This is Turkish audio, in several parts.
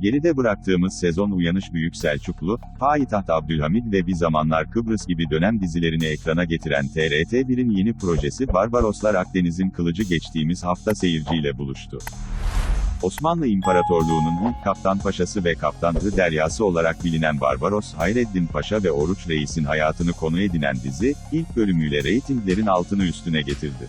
Geride bıraktığımız sezon Uyanış Büyük Selçuklu, Payitaht Abdülhamid ve Bir Zamanlar Kıbrıs gibi dönem dizilerini ekrana getiren TRT1'in yeni projesi Barbaroslar Akdeniz'in kılıcı geçtiğimiz hafta seyirciyle buluştu. Osmanlı İmparatorluğu'nun ilk kaptan paşası ve kaptan Hı deryası olarak bilinen Barbaros Hayreddin Paşa ve Oruç Reis'in hayatını konu edinen dizi, ilk bölümüyle reytinglerin altını üstüne getirdi.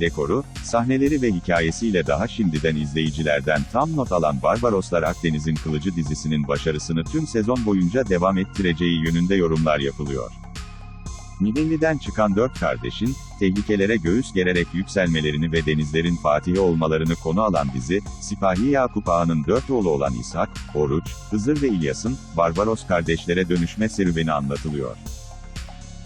Dekoru, sahneleri ve hikayesiyle daha şimdiden izleyicilerden tam not alan Barbaroslar Akdeniz'in Kılıcı dizisinin başarısını tüm sezon boyunca devam ettireceği yönünde yorumlar yapılıyor. Midilli'den çıkan dört kardeşin, tehlikelere göğüs gererek yükselmelerini ve denizlerin fatihi olmalarını konu alan dizi, Sipahi Yakup Ağa'nın dört oğlu olan İshak, Oruç, Hızır ve İlyas'ın, Barbaros kardeşlere dönüşme serüveni anlatılıyor.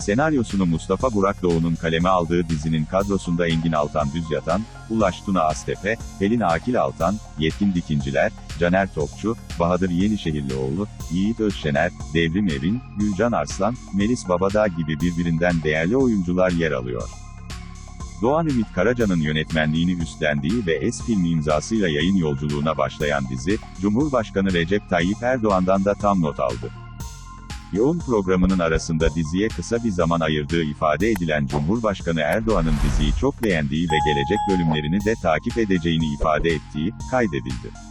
Senaryosunu Mustafa Burak Doğu'nun kaleme aldığı dizinin kadrosunda Engin Altan Düzyatan, Ulaş Tuna Astepe, Pelin Akil Altan, Yetkin Dikinciler, Caner Topçu, Bahadır Yenişehirlioğlu, Yiğit Özşener, Devrim Evin, Gülcan Arslan, Melis Babadağ gibi birbirinden değerli oyuncular yer alıyor. Doğan Ümit Karaca'nın yönetmenliğini üstlendiği ve Es filmi imzasıyla yayın yolculuğuna başlayan dizi, Cumhurbaşkanı Recep Tayyip Erdoğan'dan da tam not aldı. Yoğun programının arasında diziye kısa bir zaman ayırdığı ifade edilen Cumhurbaşkanı Erdoğan'ın diziyi çok beğendiği ve gelecek bölümlerini de takip edeceğini ifade ettiği kaydedildi.